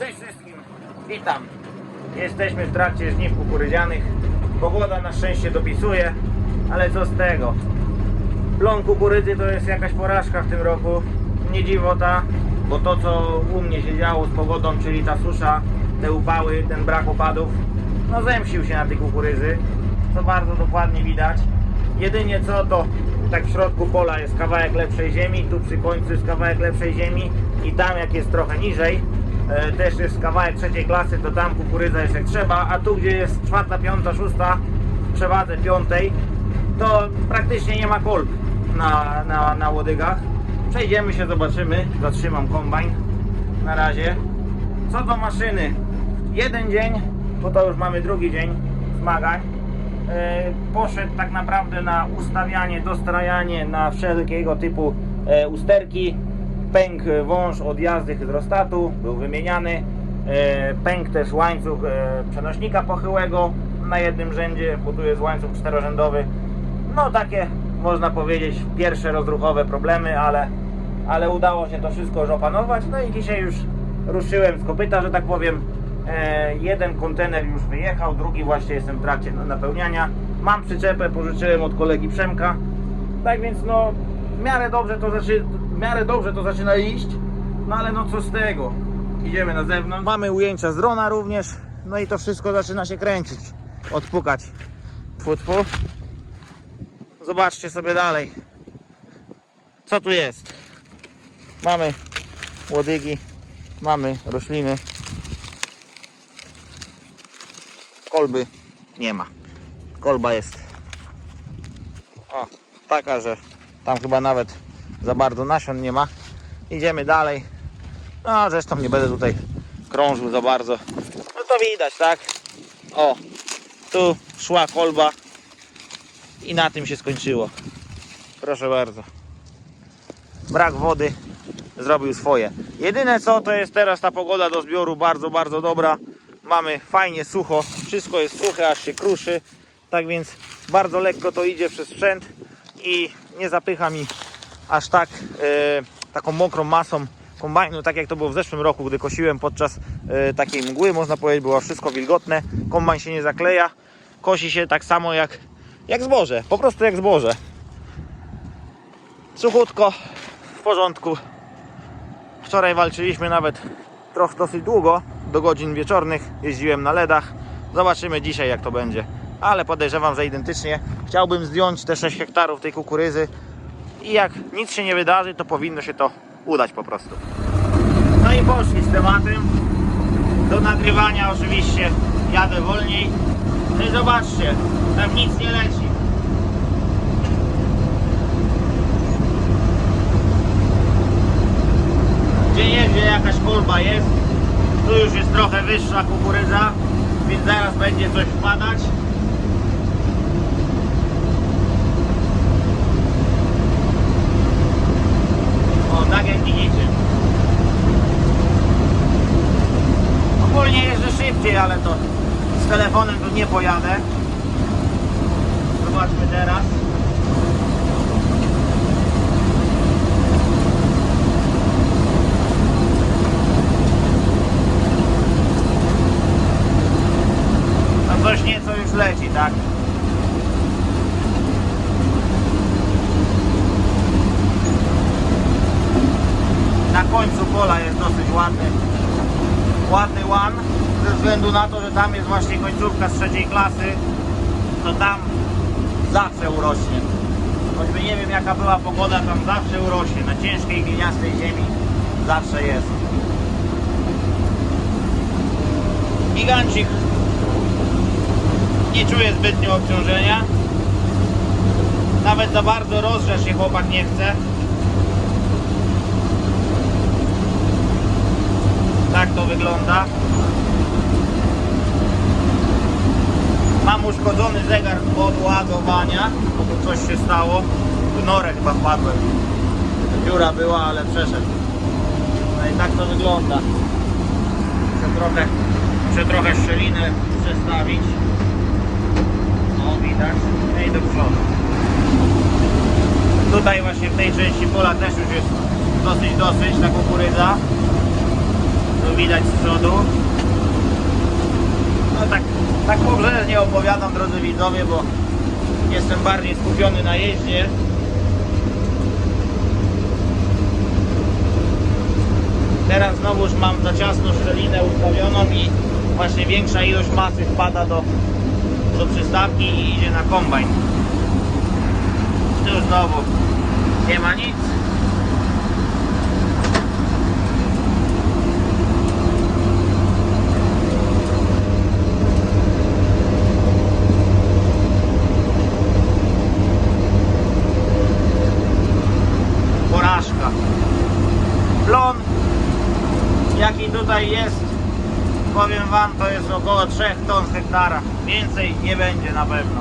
Cześć wszystkim, witam. Jesteśmy w trakcie żniw kukurydzianych. Pogoda na szczęście dopisuje, ale co z tego? Plon kukurydzy to jest jakaś porażka w tym roku. Nie dziwota, bo to co u mnie się działo z pogodą, czyli ta susza, te upały, ten brak opadów, no zemścił się na tej kukurydzy, co bardzo dokładnie widać. Jedynie co to tak w środku pola jest kawałek lepszej ziemi, tu przy końcu jest kawałek lepszej ziemi i tam jak jest trochę niżej, też jest kawałek trzeciej klasy, to tam kukurydza jest jak trzeba, a tu gdzie jest czwarta, piąta, szósta, w przewadze piątej, to praktycznie nie ma kolb na, na, na łodygach. Przejdziemy się, zobaczymy. Zatrzymam kombajn na razie. Co do maszyny, jeden dzień, to już mamy drugi dzień zmagań, e, poszedł tak naprawdę na ustawianie, dostrajanie na wszelkiego typu e, usterki. Pęk e, wąż od jazdy hydrostatu, był wymieniany. E, Pęk też łańcuch e, przenośnika pochyłego na jednym rzędzie, bo tu jest łańcuch czterorzędowy. No takie można powiedzieć pierwsze rozruchowe problemy, ale, ale udało się to wszystko już opanować. No i dzisiaj już ruszyłem z kopyta, że tak powiem. Jeden kontener już wyjechał, drugi właśnie jestem w trakcie napełniania. Mam przyczepę, pożyczyłem od kolegi Przemka. Tak więc no w miarę dobrze to, zaczy, w miarę dobrze to zaczyna iść. No ale no co z tego? Idziemy na zewnątrz. Mamy ujęcia z drona również. No i to wszystko zaczyna się kręcić. Odpukać. Tfu, tfu. Zobaczcie sobie dalej. Co tu jest? Mamy łodygi, mamy rośliny. Kolby nie ma. Kolba jest o, taka, że tam chyba nawet za bardzo nasion nie ma. Idziemy dalej. No zresztą nie będę tutaj krążył za bardzo. No to widać, tak? O, tu szła kolba i na tym się skończyło. Proszę bardzo. Brak wody zrobił swoje. Jedyne co to jest teraz ta pogoda do zbioru bardzo, bardzo dobra. Mamy fajnie sucho, wszystko jest suche, aż się kruszy. Tak więc bardzo lekko to idzie przez sprzęt i nie zapycha mi aż tak e, taką mokrą masą kombajnu, tak jak to było w zeszłym roku, gdy kosiłem podczas e, takiej mgły, można powiedzieć, było wszystko wilgotne, kombajn się nie zakleja, kosi się tak samo jak, jak zboże, po prostu jak zboże. Suchutko, w porządku. Wczoraj walczyliśmy nawet trochę dosyć długo, do godzin wieczornych, jeździłem na ledach. Zobaczymy dzisiaj jak to będzie, ale podejrzewam, że identycznie. Chciałbym zdjąć te 6 hektarów tej kukurydzy i jak nic się nie wydarzy, to powinno się to udać po prostu. No i poszli z tematem. Do nagrywania oczywiście jadę wolniej. No i zobaczcie, tam nic nie leci. Gdzie nie, gdzie jakaś kolba jest. Tu już jest trochę wyższa kukurydza, więc zaraz będzie coś wpadać. O, tak jak widzicie. Ogólnie szybciej, ale to z telefonem tu nie pojadę. Zobaczmy teraz. No coś nieco już leci, tak? Na końcu pola jest dosyć ładny, ładny łan, ze względu na to, że tam jest właśnie końcówka z trzeciej klasy, to tam zawsze urośnie. Choćby nie wiem jaka była pogoda, tam zawsze urośnie, na ciężkiej gliniastej ziemi zawsze jest. Gigancik nie czuje zbytnio obciążenia. Nawet za bardzo rozrzesz się chłopak nie chce. Tak to wygląda. Mam uszkodzony zegar od ładowania, bo coś się stało. Tu norę chyba wpadłem. Dziura była, ale przeszedł. No i tak to wygląda. Muszę trochę, muszę trochę szczeliny przestawić. O, widać. No i do przodu. Tutaj właśnie w tej części pola też już jest dosyć, dosyć ta kukurydza. No widać z przodu. No tak, tak nie opowiadam drodzy widzowie, bo jestem bardziej skupiony na jeździe. Teraz znowuż mam za ciasno szczelinę ustawioną i właśnie większa ilość masy wpada do, do przystawki i idzie na kombajn. Tu znowu nie ma nic. Porażka. Plon jaki tutaj jest powiem wam to jest około 3 ton hektara więcej nie będzie na pewno.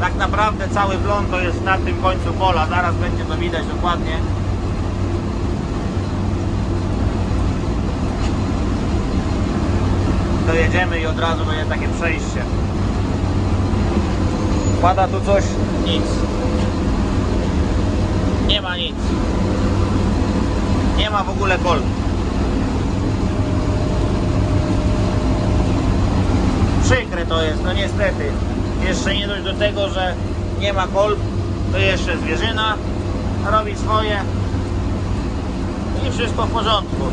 Tak naprawdę cały plon to jest na tym końcu pola. Zaraz będzie to widać dokładnie. Dojedziemy i od razu będzie takie przejście. Pada tu coś? Nic. Nie ma nic. Nie ma w ogóle kolb to jest, no niestety. Jeszcze nie dość do tego, że nie ma kolb, to jeszcze zwierzyna robi swoje i wszystko w porządku.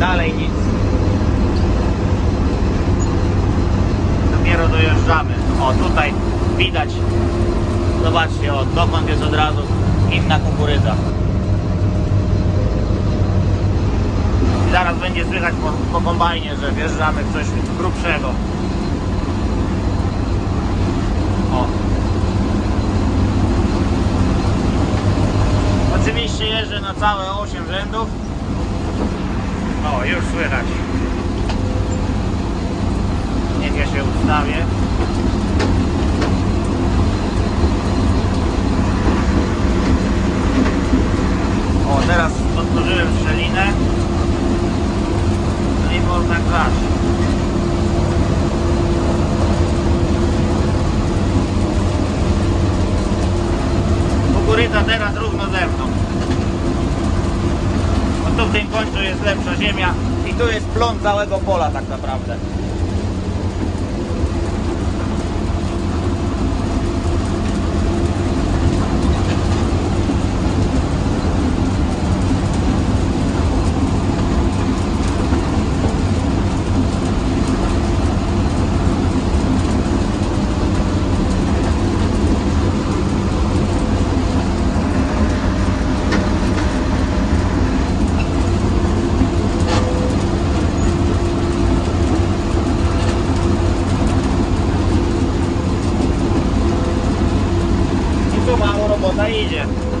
Dalej nic. dopiero dojeżdżamy. O, tutaj widać, zobaczcie, o, dokąd jest od razu inna kukurydza. I zaraz będzie słychać po, po kombajnie, że wjeżdżamy w coś grubszego. O. Oczywiście jeżdżę na całe 8 rzędów. O, już słychać. Niech ja się ustawię. O, teraz otworzyłem szczelinę. No i można grać. Kukurydza teraz równo ze mną. Bo tu w tym końcu jest lepsza ziemia i tu jest plon całego pola tak naprawdę. Indonesia.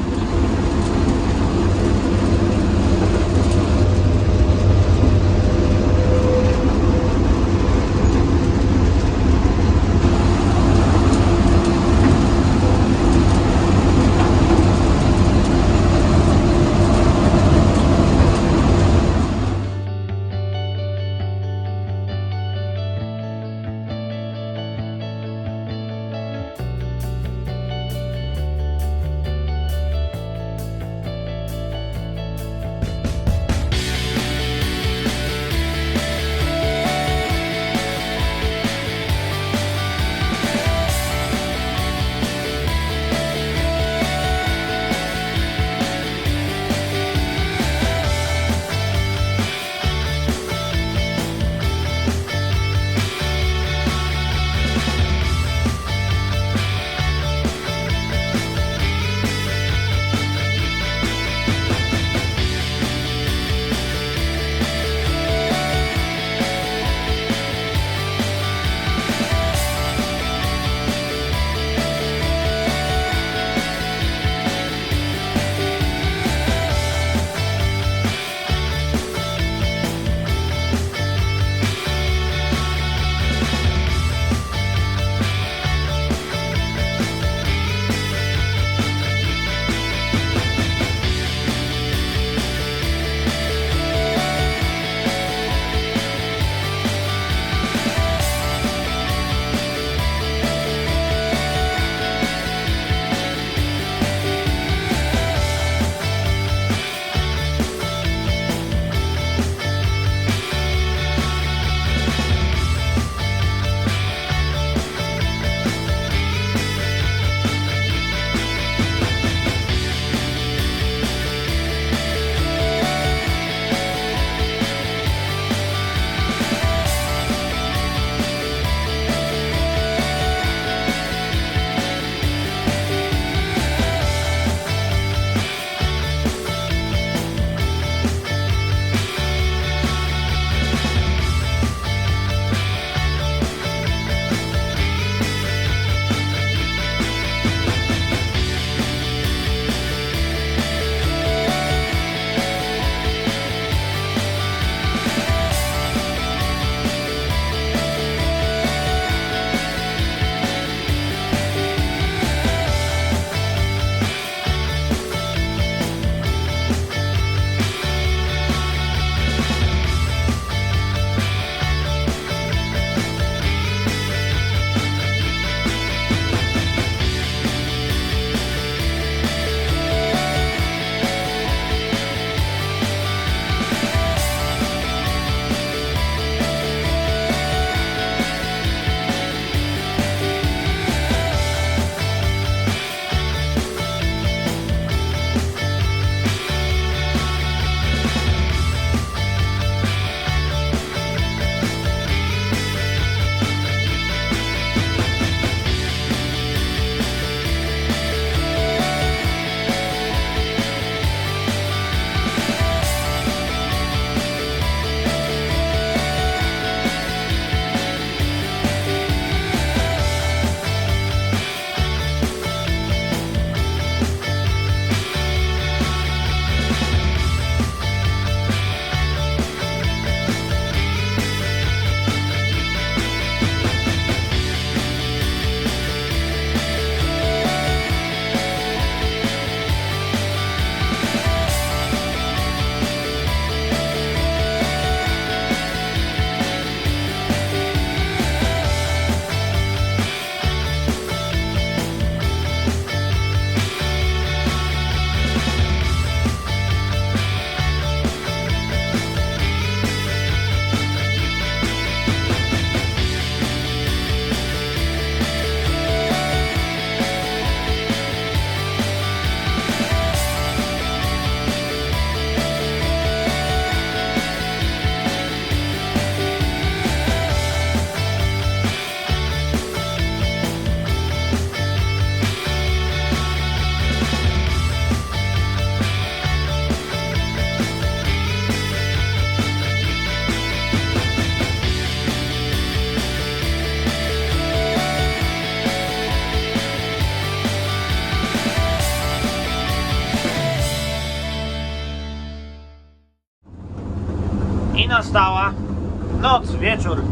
Wieczór,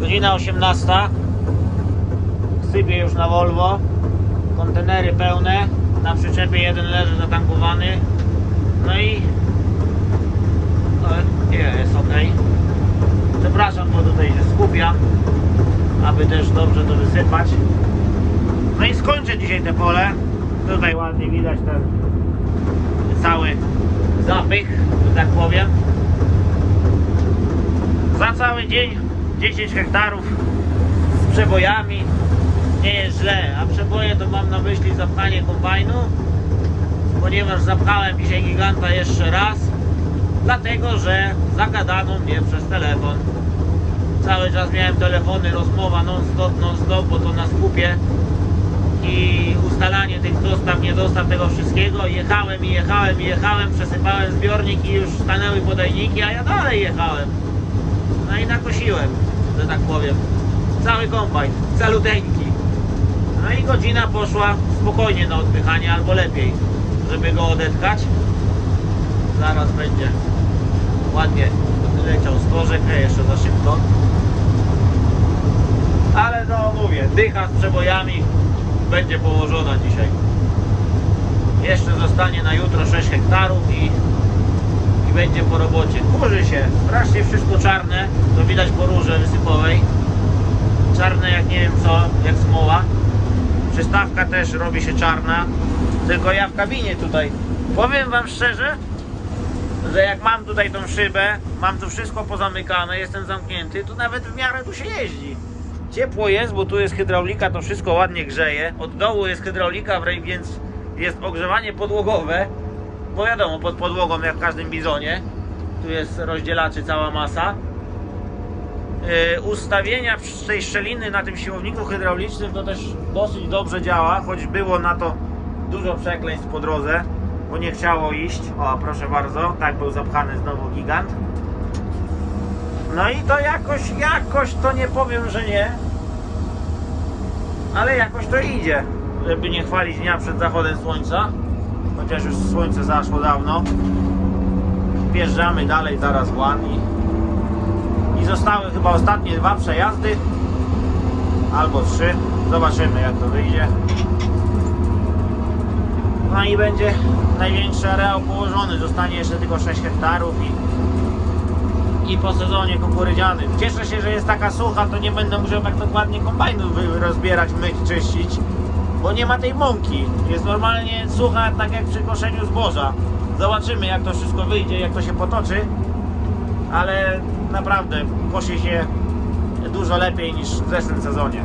godzina 18. Sypię już na Volvo. Kontenery pełne. Na przyczepie jeden leży zatankowany. No i o, nie, jest ok. Przepraszam, bo tutaj się skupiam, aby też dobrze to wysypać. No i skończę dzisiaj te pole. Tutaj ładnie widać ten cały zapych, że tak powiem. Za cały dzień 10 hektarów z przebojami. Nie jest źle, a przeboje to mam na myśli zapchanie kombajnu, ponieważ zapchałem dzisiaj giganta jeszcze raz, dlatego że zagadano mnie przez telefon. Cały czas miałem telefony, rozmowa non-stop, non-stop, bo to na skupie i ustalanie tych dostaw, nie dostaw tego wszystkiego. Jechałem i jechałem i jechałem, przesypałem zbiornik i już stanęły podajniki, a ja dalej jechałem. No i nakosiłem, że tak powiem. Cały kombajn, caluteńki. No i godzina poszła spokojnie na odpychanie, albo lepiej, żeby go odetkać. Zaraz będzie ładnie leciał stożek, nie, jeszcze za szybko. Ale no mówię, dycha z przebojami będzie położona dzisiaj. Jeszcze zostanie na jutro 6 hektarów i będzie po robocie. Kurzy się, strasznie wszystko czarne, to widać po rurze wysypowej. Czarne jak nie wiem co, jak smoła. Przystawka też robi się czarna, tylko ja w kabinie tutaj. Powiem Wam szczerze, że jak mam tutaj tą szybę, mam tu wszystko pozamykane, jestem zamknięty, to nawet w miarę tu się jeździ. Ciepło jest, bo tu jest hydraulika, to wszystko ładnie grzeje. Od dołu jest hydraulika, więc jest ogrzewanie podłogowe. Bo wiadomo, pod podłogą jak w każdym bizonie. Tu jest rozdzielaczy cała masa. Yy, ustawienia tej szczeliny na tym siłowniku hydraulicznym to też dosyć dobrze działa, choć było na to dużo przekleństw po drodze, bo nie chciało iść. O, proszę bardzo, tak był zapchany znowu gigant. No i to jakoś, jakoś to nie powiem, że nie. Ale jakoś to idzie. Żeby nie chwalić dnia przed zachodem słońca. Chociaż już słońce zaszło dawno. Wjeżdżamy dalej zaraz w Łan i, i zostały chyba ostatnie dwa przejazdy. Albo trzy. Zobaczymy jak to wyjdzie. No i będzie największy areał położony. Zostanie jeszcze tylko 6 hektarów i i po sezonie kukurydzianym. Cieszę się, że jest taka sucha, to nie będę musiał tak dokładnie kombajnu rozbierać, myć, czyścić, bo nie ma tej mąki. Jest normalnie sucha, tak jak przy koszeniu zboża. Zobaczymy, jak to wszystko wyjdzie, jak to się potoczy, ale naprawdę kosi się dużo lepiej niż w zeszłym sezonie.